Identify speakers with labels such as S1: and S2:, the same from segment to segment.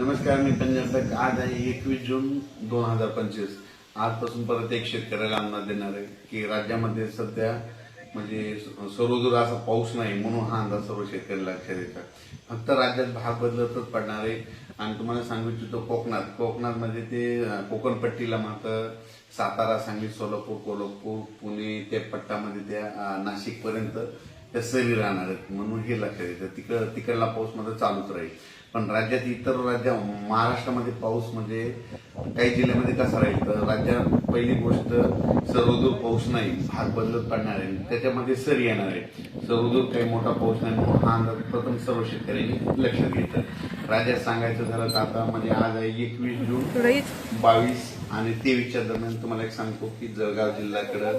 S1: नमस्कार मी पंजाब आज आहे एकवीस जून दोन हजार पंचवीस. आजपासून परत एक शेतकऱ्याला अंदाज देणार आहे की राज्यामध्ये सध्या म्हणजे सर्वदूर असा पाऊस नाही म्हणून हा अंदाज सर्व शेतकऱ्याला लक्षात येतात फक्त राज्यात भाग बदलतच पडणार आहे. आणि तुम्हाला सांगू इच्छितो कोकणात. कोकणात म्हणजे ते कोकणपट्टीला मात्र सातारा सांगली सोलापूर कोल्हापूर पुणे त्या पट्टामध्ये त्या नाशिकपर्यंत त्या सरी राहणार आहेत म्हणून हे लक्षात येतं. तिकड तिकडला पाऊसमध्ये चालूच राहील. पण राज्यात इतर राज्य महाराष्ट्रामध्ये पाऊस म्हणजे काही जिल्ह्यामध्ये कसा राहील? तर राज्यात पहिली गोष्ट सर्वदूर पाऊस नाही. भाग बदलत पडणार आहे. त्याच्यामध्ये सर येणार आहे. सर्वदूर काही मोठा पाऊस नाही. म्हणून हा अंदाज प्रथम सर्व शेतकऱ्यांनी लक्षात घेतलं. राज्यात सांगायचं झालं तर आता म्हणजे आज आहे एकवीस जून बावीस आणि तेवीसच्या दरम्यान तुम्हाला एक सांगतो की जळगाव जिल्ह्याकडं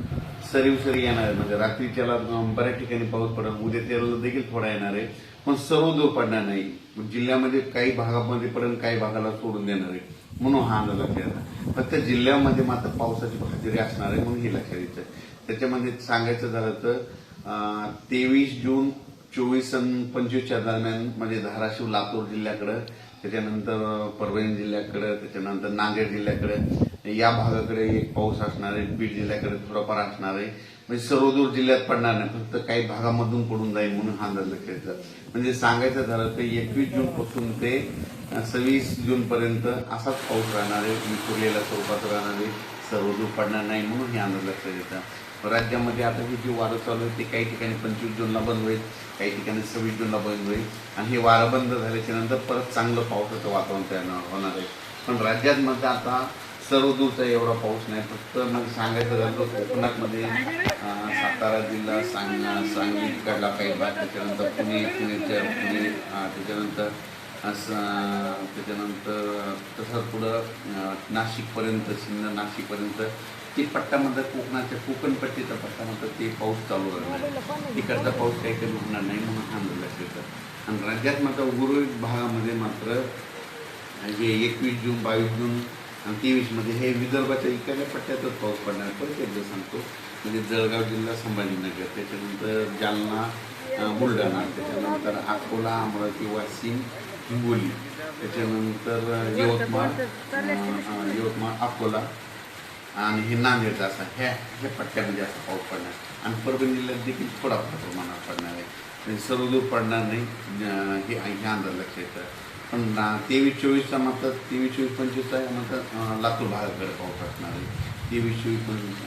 S1: सरीव सरी येणार आहे म्हणजे रात्रीच्याला बऱ्याच ठिकाणी पाऊस पडेल उद्या त्याला देखील थोडा येणार आहे. पण सर्व दूर पडणार नाही जिल्ह्यामध्ये काही भागामध्ये पडेल काही भागाला सोडून देणार आहे. म्हणून हा अंदाज लक्षात फक्त जिल्ह्यामध्ये मात्र पावसाची हजेरी असणार आहे म्हणून हे लक्षात येतं त्याच्यामध्ये सांगायचं झालं तर तेवीस जून चोवीस पंचवीसच्या दरम्यान म्हणजे धाराशिव लातूर जिल्ह्याकडं त्याच्यानंतर परभणी जिल्ह्याकडं त्याच्यानंतर नांदेड जिल्ह्याकडे या भागाकडे एक पाऊस असणार आहे बीड जिल्ह्याकडे थोडाफार असणार आहे. म्हणजे सर्वदूर जिल्ह्यात पडणार नाही फक्त काही भागामधून पडून जाईल म्हणून हा अंदाज लक्षात म्हणजे सांगायचं झालं तर एकवीस जून पासून ते सव्वीस जून पर्यंत असाच पाऊस राहणार आहे विखुरलेल्या स्वरूपात राहणार आहे सर्वदूर पडणार नाही म्हणून हे अंदाज लक्षात येतात राज्यामध्ये आता ही जी वारं चालू आहे ते काही ठिकाणी पंचवीस जूनला बंद होईल काही ठिकाणी सव्वीस जूनला बंद होईल. आणि हे वारं बंद झाल्याच्यानंतर परत चांगलं पावसाचं वातावरण तयार होणार आहे. पण राज्यात मध्ये आता सर्व दूरचा एवढा पाऊस नाही फक्त मग सांगायचं झालं तर कोकणातमध्ये सातारा जिल्हा सांग सांगली कडला काही भाग त्याच्यानंतर पुणे पुणेच्या पुणे त्याच्यानंतर असं त्याच्यानंतर तसं पुढं नाशिकपर्यंत सिन्नर नाशिकपर्यंत ते पट्ट्यामध्ये कोकणाच्या कोकणपट्टीचा पट्ट्यामध्ये ते पाऊस चालू राहणार तिकडचा पाऊस काही कमी होणार नाही म्हणून सांगितलं लक्षात आणि राज्यात मात्र उर्वरित भागामध्ये मात्र हे एकवीस जून बावीस जून आणि तेवीसमध्ये हे विदर्भाच्या इकडल्या पट्ट्यातच पाऊस पडणार. आहे. परत एकदा सांगतो म्हणजे जळगाव जिल्हा संभाजीनगर त्याच्यानंतर जालना बुलढाणा त्याच्यानंतर अकोला अमरावती वाशिम हिंगोली त्याच्यानंतर यवतमाळ यवतमाळ अकोला आणि हे नांदेडचा असा ह्या ह्या पट्ट्यामध्ये असा पाऊस पडणार. आणि परभणी जिल्ह्यात देखील थोडाफार प्रमाणात पडणार आहे. म्हणजे सर्वदूर पडणार नाही हे ह्या अंदाज लक्षात येतं पण ना- तेवीस चोवीसचा म्हणतात तेवीस चोवीस पंचवीसचा म्हणतात लातूर भागाकडे पाऊस असणार आहे. तेवीस चोवीस पंचवीस